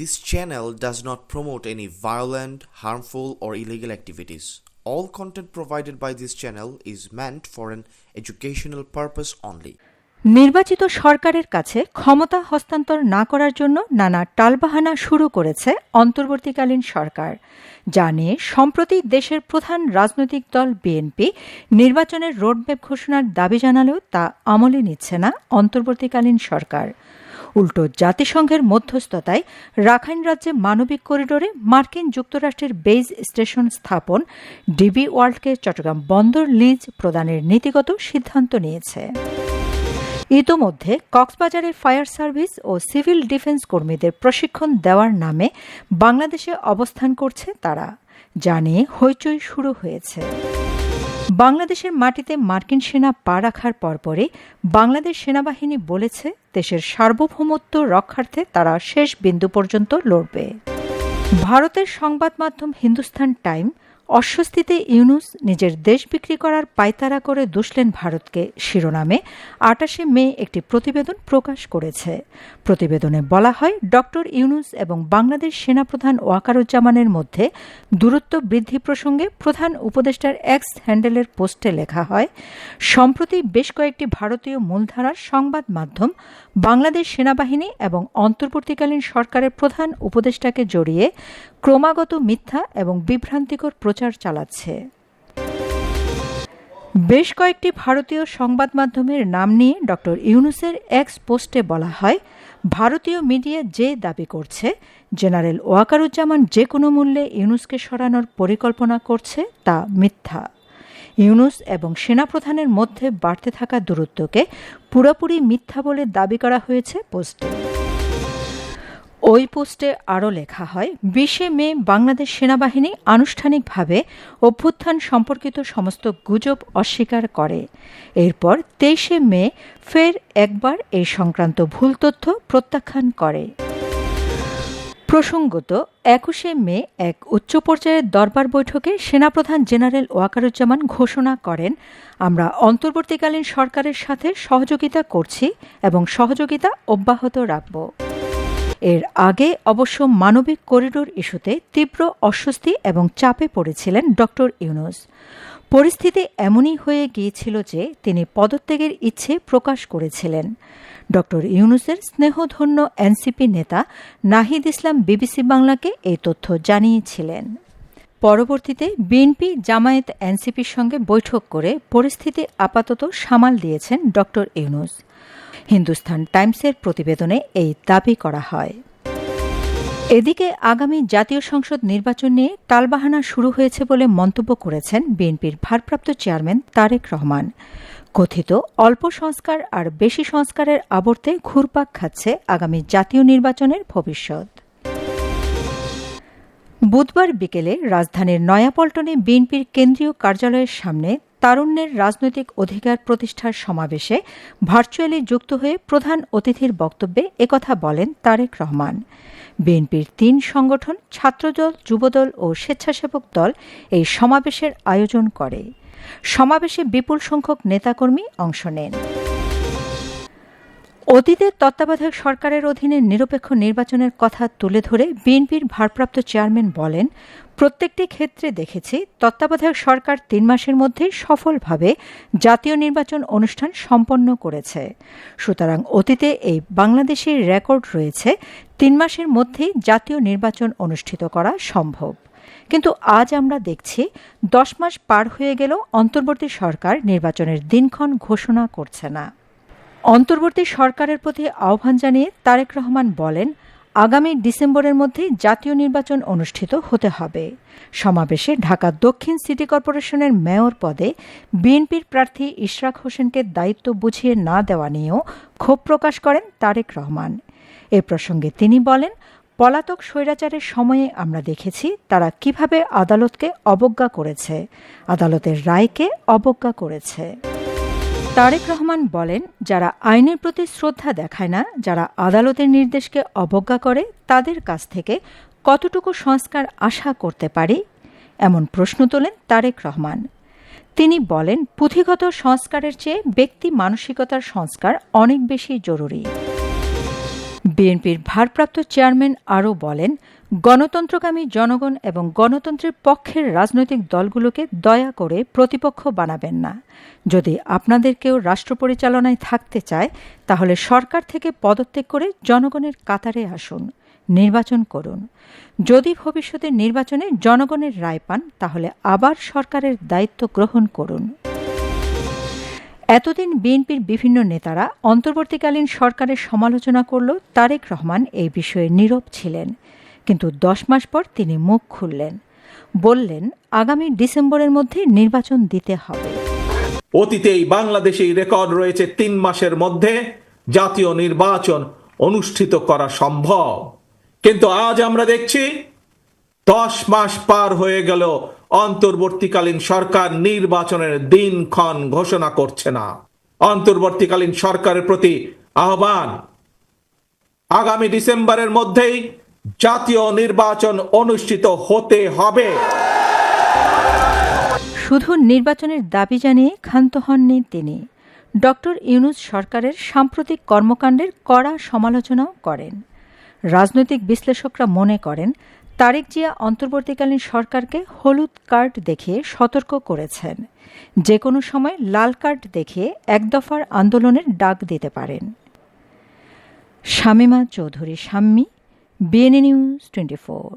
This channel does not promote any violent, harmful, or illegal activities. All content provided by this channel is meant for an educational purpose only. নির্বাচিত সরকারের কাছে ক্ষমতা হস্তান্তর না করার জন্য নানা টালবাহানা শুরু করেছে অন্তর্বর্তীকালীন সরকার যা নিয়ে সম্প্রতি দেশের প্রধান রাজনৈতিক দল বিএনপি নির্বাচনের রোডম্যাপ ঘোষণার দাবি জানালেও তা আমলে নিচ্ছে না অন্তর্বর্তীকালীন সরকার উল্টো জাতিসংঘের মধ্যস্থতায় রাখাইন রাজ্যে মানবিক করিডোরে মার্কিন যুক্তরাষ্ট্রের বেইজ স্টেশন স্থাপন ডিবি ওয়ার্ল্ডকে চট্টগ্রাম বন্দর লিজ প্রদানের নীতিগত সিদ্ধান্ত নিয়েছে। ইতোমধ্যে কক্সবাজারের ফায়ার সার্ভিস ও সিভিল ডিফেন্স কর্মীদের প্রশিক্ষণ দেওয়ার নামে বাংলাদেশে অবস্থান করছে তারা, যা নিয়ে হইচই শুরু হয়েছে। বাংলাদেশের মাটিতে মার্কিন সেনা পা রাখার পরপরই বাংলাদেশ সেনাবাহিনী বলেছে দেশের সার্বভৌমত্ব রক্ষার্থে তারা শেষ বিন্দু পর্যন্ত লড়বে। ভারতের সংবাদ মাধ্যম হিন্দুস্থান টাইম অস্বস্তিতে ইউনুস নিজের দেশ বিক্রি করার পায়তারা করে দুষলেন ভারতকে শিরোনামে। আটাশে মে একটি প্রতিবেদন প্রকাশ করেছে। প্রতিবেদনে বলা হয়, ডক্টর ইউনুস এবং বাংলাদেশ সেনাপ্রধান ওয়াকারুজ্জামানের মধ্যে দূরত্ব বৃদ্ধি প্রসঙ্গে প্রধান উপদেষ্টার এক্স হ্যান্ডেলের পোস্টে লেখা হয়, সম্প্রতি বেশ কয়েকটি ভারতীয় মূলধারার সংবাদ মাধ্যম বাংলাদেশ সেনাবাহিনী এবং অন্তর্বর্তীকালীন সরকারের প্রধান উপদেষ্টাকে জড়িয়ে ক্রমাগত মিথ্যা এবং বিভ্রান্তিকর প্রচার চালাচ্ছে। বেশ কয়েকটি ভারতীয় সংবাদ মাধ্যমের নাম নিয়ে ড ইউনুসের এক্স পোস্টে বলা হয়, ভারতীয় মিডিয়া যে দাবি করছে, জেনারেল ওয়াকারুজ্জামান যে কোনো মূল্যে ইউনুসকে সরানোর পরিকল্পনা করছে তা মিথ্যা। ইউনুস এবং সেনাপ্রধানের মধ্যে বাড়তে থাকা দূরত্বকে পুরোপুরি মিথ্যা বলে দাবি করা হয়েছে পোস্টে। ওই পোস্টে আরও লেখা হয়, বিশে মে বাংলাদেশ সেনাবাহিনী আনুষ্ঠানিকভাবে অভ্যুত্থান সম্পর্কিত সমস্ত গুজব অস্বীকার করে। এরপর তেইশে মে ফের একবার এই সংক্রান্ত ভুল তথ্য প্রত্যাখ্যান করে। প্রসঙ্গত, একুশে মে এক উচ্চ পর্যায়ের দরবার বৈঠকে সেনাপ্রধান জেনারেল ওয়াকারুজ্জামান ঘোষণা করেন, আমরা অন্তর্বর্তীকালীন সরকারের সাথে সহযোগিতা করছি এবং সহযোগিতা অব্যাহত রাখব। এর আগে অবশ্য মানবিক করিডোর ইস্যুতে তীব্র অস্বস্তি এবং চাপে পড়েছিলেন ড ইউনুস। পরিস্থিতি এমনই হয়ে গিয়েছিল যে তিনি পদত্যাগের ইচ্ছে প্রকাশ করেছিলেন। ড ইউনুসের স্নেহধন্য এনসিপি নেতা নাহিদ ইসলাম বিবিসি বাংলাকে এই তথ্য জানিয়েছিলেন। পরবর্তীতে বিএনপি জামায়াত এনসিপির সঙ্গে বৈঠক করে পরিস্থিতি আপাতত সামাল দিয়েছেন ড ইউনুস। হিন্দুস্তান টাইমসের প্রতিবেদনে এই দাবি করা হয়। এদিকে আগামী জাতীয় সংসদ নির্বাচন নিয়ে টালবাহানা শুরু হয়েছে বলে মন্তব্য করেছেন বিএনপির ভারপ্রাপ্ত চেয়ারম্যান তারেক রহমান। কথিত, অল্প সংস্কার আর বেশি সংস্কারের আবর্তে ঘুরপাক খাচ্ছে আগামী জাতীয় নির্বাচনের ভবিষ্যৎ। বুধবার বিকেলে রাজধানীর নয়াপল্টনে বিএনপির কেন্দ্রীয় কার্যালয়ের সামনে তারুণ্যের রাজনৈতিক অধিকার প্রতিষ্ঠার সমাবেশে ভার্চুয়ালি যুক্ত হয়ে প্রধান অতিথির বক্তব্যে একথা বলেন তারেক রহমান। বিএনপির তিন সংগঠন, ছাত্রদল, যুবদল ও স্বেচ্ছাসেবক দল এই সমাবেশের আয়োজন করে। সমাবেশে বিপুল সংখ্যক নেতাকর্মী অংশ নেন। অতীতের তত্ত্বাবধায়ক সরকারের অধীনে নিরপেক্ষ নির্বাচনের কথা তুলে ধরে বিএনপির ভারপ্রাপ্ত চেয়ারম্যান বলেন প্রত্যেকটি ক্ষেত্রে দেখেছি তত্ত্বাবধায়ক সরকার তিন মাসের মধ্যে সফলভাবে জাতীয় নির্বাচন অনুষ্ঠান সম্পন্ন করেছে। সুতরাং অতীতে এই বাংলাদেশের রেকর্ড রয়েছে তিন মাসের মধ্যেই জাতীয় নির্বাচন অনুষ্ঠিত করা সম্ভব। কিন্তু আজ আমরা দেখছি দশ মাস পার হয়ে গেলেও অন্তর্বর্তী সরকার নির্বাচনের দিনক্ষণ ঘোষণা করছে না। অন্তর্বর্তী সরকারের প্রতি আহ্বান জানিয়ে তারেক রহমান বলেন আগামী ডিসেম্বরের মধ্যে জাতীয় নির্বাচন অনুষ্ঠিত হতে হবে। সমাবেশে ঢাকা দক্ষিণ সিটি কর্পোরেশনের মেয়র পদে বিএনপির প্রার্থী ইশরাক হোসেনকে দায়িত্ব বুঝিয়ে না দেওয়া নিয়েও ক্ষোভ প্রকাশ করেন তারেক রহমান। এ প্রসঙ্গে তিনি বলেন, পলাতক স্বৈরাচারের সময়ে আমরা দেখেছি তারা কীভাবে আদালতকে অবজ্ঞা করেছে, আদালতের রায়কে অবজ্ঞা করেছে। তারেক রহমান বলেন, যারা আইনের প্রতি শ্রদ্ধা দেখায় না, যারা আদালতের নির্দেশকে অবজ্ঞা করে, তাদের কাছ থেকে কতটুকু সংস্কার আশা করতে পারি? এমন প্রশ্ন তোলেন তারেক রহমান। তিনি বলেন, পুঁথিগত সংস্কারের চেয়ে ব্যক্তি মানসিকতার সংস্কার অনেক বেশি জরুরি। বিএনপির ভারপ্রাপ্ত চেয়ারম্যান আরও বলেন গণতন্ত্রকামী জনগণ এবং গণতন্ত্রের পক্ষের রাজনৈতিক দলগুলোকে দয়া করে প্রতিপক্ষ বানাবেন না। যদি আপনাদেরকেও রাষ্ট্র পরিচালনায় থাকতে চায়, তাহলে সরকার থেকে পদত্যাগ করে জনগণের কাতারে আসুন। নির্বাচন করুন। যদি ভবিষ্যতে নির্বাচনে জনগণের রায় পান, তাহলে আবার সরকারের দায়িত্ব গ্রহণ করুন। এতদিন বিএনপির বিভিন্ন নেতারা অন্তর্বর্তীকালীন সরকারের সমালোচনা করলেও তারেক রহমান এই বিষয়ে নীরব ছিলেন। কিন্তু দশ মাস পর তিনি মুখ খুললেন। বললেন, আগামী ডিসেম্বরের মধ্যে নির্বাচন দিতে হবে। অতীতেই বাংলাদেশেই রেকর্ড রয়েছে তিন মাসের মধ্যে। জাতীয় নির্বাচন অনুষ্ঠিত করা সম্ভব। কিন্তু আজ আমরা দেখছি, দশ মাস পার হয়ে গেল অন্তর্বর্তীকালীন সরকার নির্বাচনের দিনক্ষণ ঘোষণা করছে না। অন্তর্বর্তীকালীন সরকারের প্রতি আহ্বান। আগামী ডিসেম্বরের মধ্যেই জাতীয় নির্বাচন অনুষ্ঠিত হতে হবে। শুধু নির্বাচনের দাবি জানিয়ে ক্ষান্ত হননি তিনি। ডক্টর ইউনুস সরকারের সাম্প্রতিক কর্মকাণ্ডের কড়া সমালোচনাও করেন। রাজনৈতিক বিশ্লেষকরা মনে করেন তারেক জিয়া অন্তর্বর্তীকালীন সরকারকে হলুদ কার্ড দেখিয়ে সতর্ক করেছেন। যে কোনো সময় লাল কার্ড দেখিয়ে এক দফার আন্দোলনের ডাক দিতে পারেন। Shamima Chowdhury, Shammi BNA news twenty four